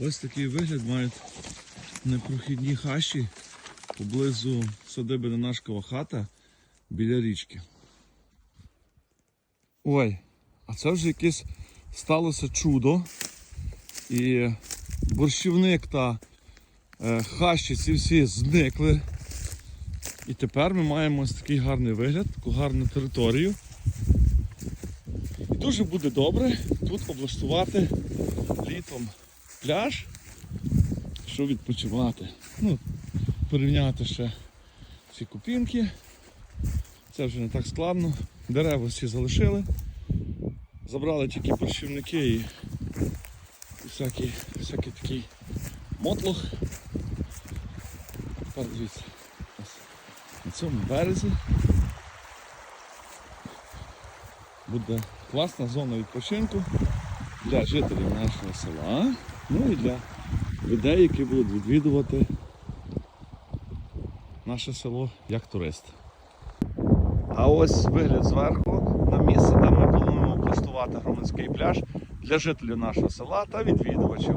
Ось такий вигляд мають непрохідні хащі поблизу садиби Ненашкова хата біля річки. Ой, а це вже якесь сталося чудо. І борщівник та е, хащі ці всі зникли. І тепер ми маємо ось такий гарний вигляд, таку гарну територію. І дуже буде добре тут облаштувати літом пляж, щоб відпочивати. Ну, порівняти ще ці купінки. Це вже не так складно. Дерева всі залишили. Забрали тільки борщівники і всякий, всякий такий мотлох. Тепер дивіться. Ось на цьому березі буде класна зона відпочинку для жителів нашого села, ну і для людей, які будуть відвідувати наше село як турист. А ось вигляд зверху на місце, де ми плануємо облаштувати громадський пляж для жителів нашого села та відвідувачів.